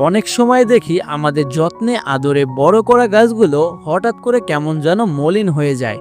অনেক সময় দেখি আমাদের যত্নে আদরে বড় করা গাছগুলো হঠাৎ করে কেমন যেন মলিন হয়ে যায়।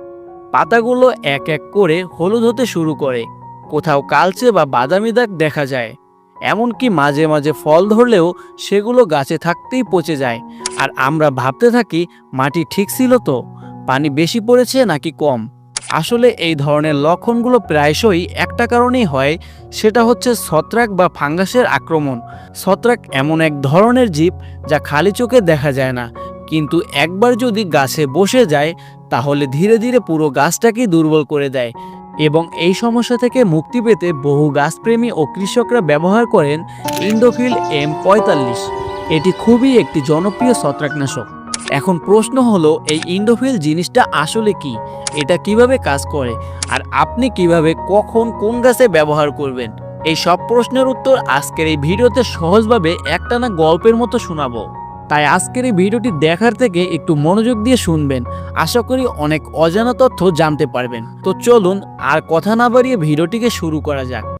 পাতাগুলো এক এক করে হলুদ হতে শুরু করে। কোথাও কালচে বা বাদামি দাগ দেখা যায়। এমনকি মাঝে মাঝে ফল ধরলেও সেগুলো গাছে থাকতেই পচে যায়। আর আমরা ভাবতে থাকি, মাটি ঠিক ছিল তো? পানি বেশি পড়েছে নাকি কম? আসলে এই ধরনের লক্ষণগুলো প্রায়শই একটা কারণেই হয়, সেটা হচ্ছে ছত্রাক বা ফাঙ্গাসের আক্রমণ। ছত্রাক এমন এক ধরনের জীব যা খালি চোখে দেখা যায় না, কিন্তু একবার যদি গাছে বসে যায়, তাহলে ধীরে ধীরে পুরো গাছটাকেই দুর্বল করে দেয় এবং এই সমস্যা থেকে মুক্তি পেতে বহু গাছপ্রেমী ও কৃষকরা ব্যবহার করেন ইন্ডোফিল এম পঁয়তাল্লিশ। এটি খুবই একটি জনপ্রিয় ছত্রাকনাশক। এখন প্রশ্ন হলো, এই ইন্ডোফিল জিনিসটা আসলে কি? এটা কীভাবে কাজ করে? আর আপনি কীভাবে কখন কোন গাছে ব্যবহার করবেন? এই সব প্রশ্নের উত্তর আজকের এই ভিডিওতে সহজভাবে একটানা গল্পের মতো শোনাবো। তাই আজকের এই ভিডিওটি দেখার থেকে একটু মনোযোগ দিয়ে শুনবেন। আশা করি অনেক অজানা তথ্য জানতে পারবেন। তো চলুন, আর কথা না বাড়িয়ে ভিডিওটিকে শুরু করা যাক।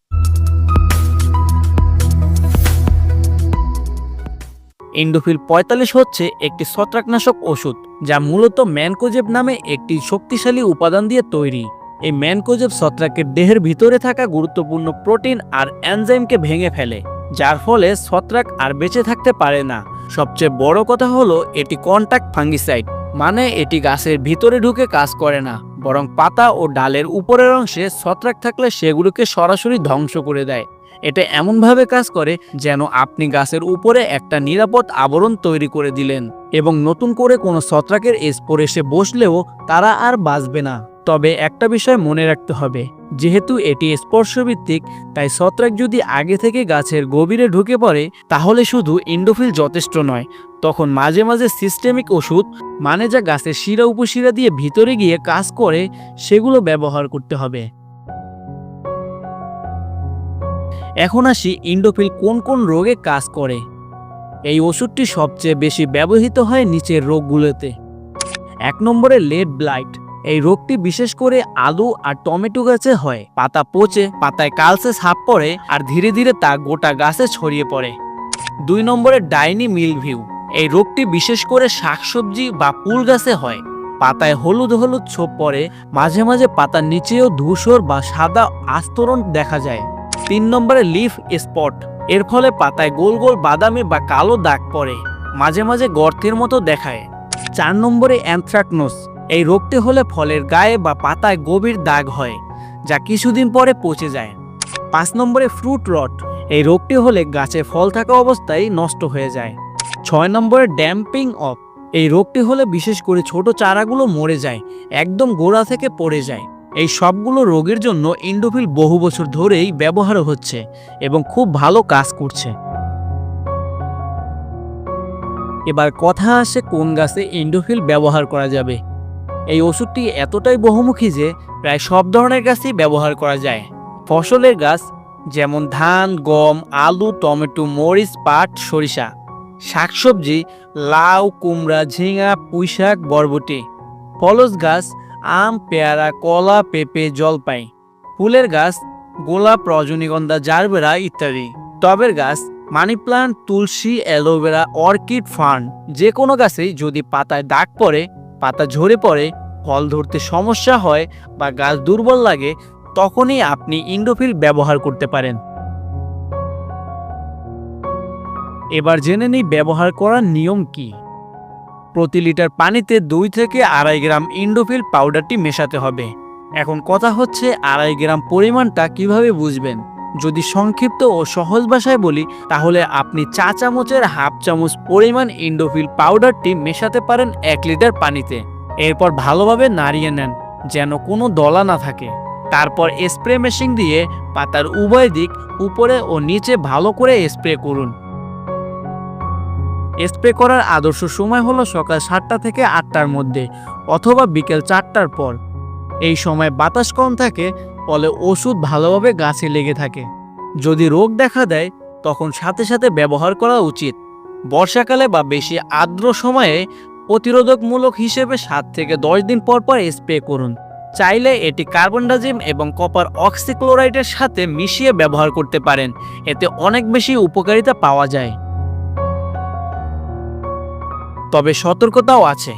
ইন্ডোফিল পঁয়তাল্লিশ হচ্ছে একটি ছত্রাকনাশক ওষুধ যা মূলত ম্যানকোজেব নামে একটি শক্তিশালী উপাদান দিয়ে তৈরি। এই ম্যানকোজেব ছত্রাকের দেহের ভিতরে থাকা গুরুত্বপূর্ণ প্রোটিন আর এনজাইমকে ভেঙে ফেলে, যার ফলে ছত্রাক আর বেঁচে থাকতে পারে না। সবচেয়ে বড় কথা হলো এটি কন্ট্যাক্ট ফাঙ্গিসাইড মানে এটি গাছের ভিতরে ঢুকে কাজ করে না, বরং পাতা ও ডালের উপরের অংশে ছত্রাক থাকলে সেগুলোকে সরাসরি ধ্বংস করে দেয়। এটা এমনভাবে কাজ করে যেন আপনি গাছের উপরে একটা নিরাপদ আবরণ তৈরি করে দিলেন এবং নতুন করে কোনো ছত্রাকের স্পোর এসে বসলেও তারা আর বাঁচবে না। তবে একটা বিষয় মনে রাখতে হবে, যেহেতু এটি স্পর্শভিত্তিক তাই ছত্রাক যদি আগে থেকে গাছের গভীরে ঢুকে পড়ে, তাহলে শুধু ইন্ডোফিল যথেষ্ট নয়, তখন মাঝে মাঝে সিস্টেমিক ওষুধ মানে যা গাছের শিরা উপশিরা দিয়ে ভিতরে গিয়ে কাজ করে, সেগুলো ব্যবহার করতে হবে। এখন আসি ইন্ডোফিল কোন কোন রোগে কাজ করে। এই ওষুধটি সবচেয়ে বেশি ব্যবহৃত হয় নিচের রোগগুলোতে। এক নম্বরে লেড ব্লাইট। এই রোগটি বিশেষ করে আলু আর টমেটো গাছে হয়। পাতা পচে, পাতায় কালসে ছাপ পড়ে আর ধীরে ধীরে তা গোটা গাছে ছড়িয়ে পড়ে। দুই নম্বরে ডাইনি মিলভিউ এই রোগটি বিশেষ করে শাকসবজি বা ফুল গাছে হয়। পাতায় হলুদ হলুদ ছোপ পড়ে, মাঝে মাঝে পাতার নিচেও ধূসর বা সাদা আস্তরণ দেখা যায়। তিন নম্বরে লিফ স্পট। এর ফলে পাতায় গোল গোল বাদামি বা কালো দাগ পড়ে, মাঝে মাঝে গর্তের মতো দেখায়। চার নম্বরে অ্যানথ্রাকনোস, এই রোগটি হলে ফলের গায়ে বা পাতায় গভীর দাগ হয়, যা কিছুদিন পরে পচে যায়। পাঁচ নম্বরে ফ্রুট রট, এই রোগটি হলে গাছে ফল থাকা অবস্থায় নষ্ট হয়ে যায়। ছয় নম্বরে ড্যাম্পিং অফ, এই রোগটি হলে বিশেষ করে ছোট চারাগুলো মরে যায়, একদম গোড়া থেকে পড়ে যায়। এই সবগুলো রোগের জন্য ইন্ডোফিল বহু বছর ধরেই ব্যবহার হচ্ছে এবং খুব ভালো কাজ করছে। এবার কথা আসে কোন গাছে ইন্ডোফিল ব্যবহার করা যাবে। এই ওষুধটি এতটাই বহুমুখী যে প্রায় সব ধরনের গাছেই ব্যবহার করা যায়। ফসলের গাছ যেমন ধান, গম, আলু, টমেটো, মরিচ, পাট, সরিষা, শাকসবজি, লাউ, কুমড়া, ঝিঙা, পুঁইশাক, বরবটি। ফলস গাছ আম, পেয়ারা, কলা, পেঁপে, জলপাই, ফুলের গাছ, গোলাপ, রজনীগন্ধা, জারবেরা ইত্যাদি। টবের গাছ, মানি প্লান্ট, তুলসী, অ্যালোভেরা, অর্কিড, ফার্ন যে কোনো গাছেই যদি পাতায় দাগ পড়ে, পাতা ঝরে পড়ে, ফল ধরতে সমস্যা হয় বা গাছ দুর্বল লাগে, তখনই আপনি ইন্ডোফিল ব্যবহার করতে পারেন। এবার জেনে নিই ব্যবহার করার নিয়ম কি। প্রতি লিটার পানিতে দুই থেকে আড়াই গ্রাম ইন্ডোফিল পাউডারটি মেশাতে হবে। এখন কথা হচ্ছে আড়াই গ্রাম পরিমাণটা কীভাবে বুঝবেন? যদি সংক্ষিপ্ত ও সহজ ভাষায় বলি, তাহলে আপনি চা চামচের হাফ চামচ পরিমাণ ইন্ডোফিল পাউডারটি মেশাতে পারেন এক লিটার পানিতে। এরপর ভালোভাবে নাড়িয়ে নেন, যেন কোনো দলা না থাকে। তারপর স্প্রে মেশিন দিয়ে পাতার উভয় দিক উপরে ও নিচে ভালো করে স্প্রে করুন। স্প্রে করার আদর্শ সময় হলো সকাল সাতটা থেকে আটটার মধ্যে অথবা বিকেল চারটার পর। এই সময় বাতাস কম থাকে, ফলে ওষুধ ভালোভাবে গাছে লেগে থাকে। যদি রোগ দেখা দেয়, তখন সাথে সাথে ব্যবহার করা উচিত। বর্ষাকালে বা বেশি আর্দ্র সময়ে প্রতিরোধকমূলক হিসেবে সাত থেকে দশ দিন পর পর স্প্রে করুন। চাইলে এটি কার্বন ডাইজিম এবং কপার অক্সিক্লোরাইডের সাথে মিশিয়ে ব্যবহার করতে পারেন। এতে অনেক বেশি উপকারিতা পাওয়া যায়। তবে সতর্কতাও আছে।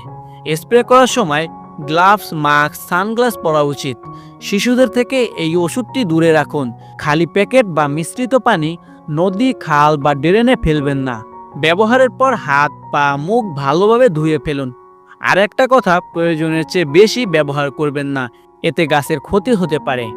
স্প্রে করার সময় গ্লাভস, মাস্ক, সানগ্লাস পরা উচিত। শিশুদের থেকে এই ওষুধটি দূরে রাখুন। খালি প্যাকেট বা মিশ্রিত পানি নদী, খাল বা ড্রেনে ফেলবেন না। ব্যবহারের পর হাত, পা, মুখ ভালোভাবে ধুয়ে ফেলুন। আর একটা কথা প্রয়োজনের চেয়ে বেশি ব্যবহার করবেন না। এতে গাছের ক্ষতি হতে পারে।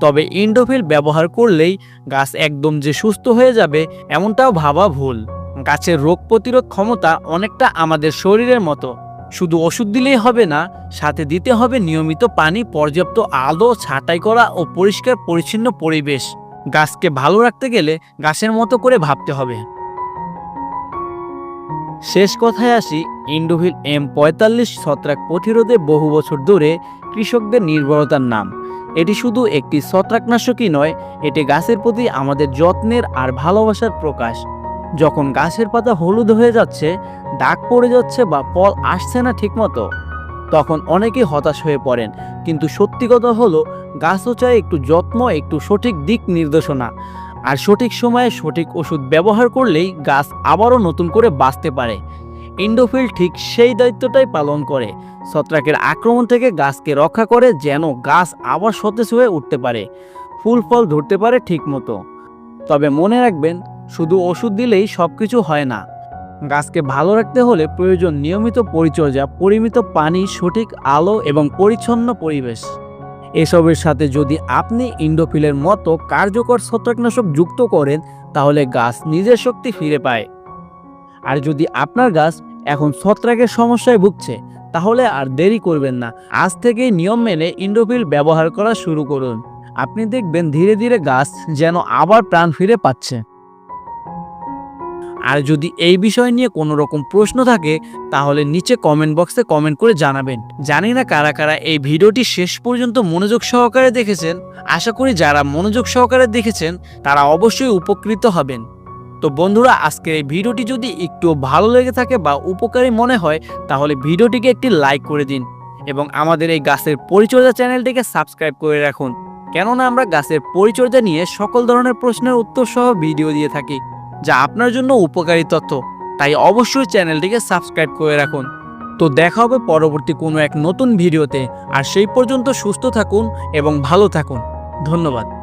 তবে ইন্ডোফিল ব্যবহার করলেই গাছ একদম যে সুস্থ হয়ে যাবে, এমনটাও ভাবা ভুল। গাছের রোগ প্রতিরোধ ক্ষমতা অনেকটা আমাদের শরীরের মতো। শুধু ওষুধ দিলেই হবে না, সাথে দিতে হবে নিয়মিত পানি, পর্যাপ্ত আলো, ছাঁটাই করা ও পরিষ্কার পরিচ্ছন্ন পরিবেশ। গাছকে ভালো রাখতে গেলে গাছের মতো করে ভাবতে হবে। শেষ কথায় আসি, ইন্ডোভিল এম পঁয়তাল্লিশ ছত্রাক প্রতিরোধে বহু বছর ধরে কৃষকদের নির্ভরতার নাম। এটি শুধু একটি ছত্রাকনাশকই নয়, এটি গাছের প্রতি আমাদের যত্নের আর ভালোবাসার প্রকাশ। যখন গাছের পাতা হলুদ হয়ে যাচ্ছে, দাগ পড়ে যাচ্ছে বা ফল আসছে না ঠিকমতো, তখন অনেকেই হতাশ হয়ে পড়েন। কিন্তু সত্যি কথা হলো, গাছও চায় একটু যত্ন, একটু সঠিক দিক নির্দেশনা। আর সঠিক সময়ে সঠিক ওষুধ ব্যবহার করলেই গাছ আবারও নতুন করে বাঁচতে পারে। ইন্ডোফিল ঠিক সেই দায়িত্বটাই পালন করে। ছত্রাকের আক্রমণ থেকে গাছকে রক্ষা করে যেন গাছ আবার সতেজ হয়ে উঠতে পারে। ফুল ফল ধরতে পারে ঠিক মতো তবে মনে রাখবেন শুধু ওষুধ দিলেই সব কিছু হয় না। গাছকে ভালো রাখতে হলে প্রয়োজন নিয়মিত পরিচর্যা, পরিমিত পানি, সঠিক আলো এবং পরিচ্ছন্ন পরিবেশ। এসবের সাথে যদি আপনি ইন্ডোফিলের মতো কার্যকর ছত্রাকনাশক যুক্ত করেন, তাহলে গাছ নিজের শক্তি ফিরে পায়। আর যদি আপনার গাছ এখন ছত্রাকের সমস্যায় ভুগছে, তাহলে আর দেরি করবেন না। আজ থেকেই নিয়ম মেনে ইন্ডোফিল ব্যবহার করা শুরু করুন। আপনি দেখবেন ধীরে ধীরে গাছ যেন আবার প্রাণ ফিরে পাচ্ছে। আর যদি এই বিষয় নিয়ে কোনো রকম প্রশ্ন থাকে, তাহলে নিচে কমেন্ট বক্সে কমেন্ট করে জানাবেন। জানি না কারা কারা এই ভিডিওটি শেষ পর্যন্ত মনোযোগ সহকারে দেখেছেন। আশা করি যারা মনোযোগ সহকারে দেখেছেন, তারা অবশ্যই উপকৃত হবেন। তো বন্ধুরা, আজকের এই ভিডিওটি যদি একটু ভালো লেগে থাকে বা উপকারী মনে হয়, তাহলে ভিডিওটিকে একটি লাইক করে দিন এবং আমাদের এই গাছের পরিচর্যা চ্যানেলটিকে সাবস্ক্রাইব করে রাখুন। কেননা আমরা গাছের পরিচর্যা নিয়ে সকল ধরনের প্রশ্নের উত্তর সহ ভিডিও দিয়ে থাকি। যা আপনার জন্য উপকারী তথ্য। তাই অবশ্যই চ্যানেলটিকে সাবস্ক্রাইব করে রাখুন। তো দেখা হবে পরবর্তী কোনো এক নতুন ভিডিওতে। আর সেই পর্যন্ত সুস্থ থাকুন এবং ভালো থাকুন। ধন্যবাদ।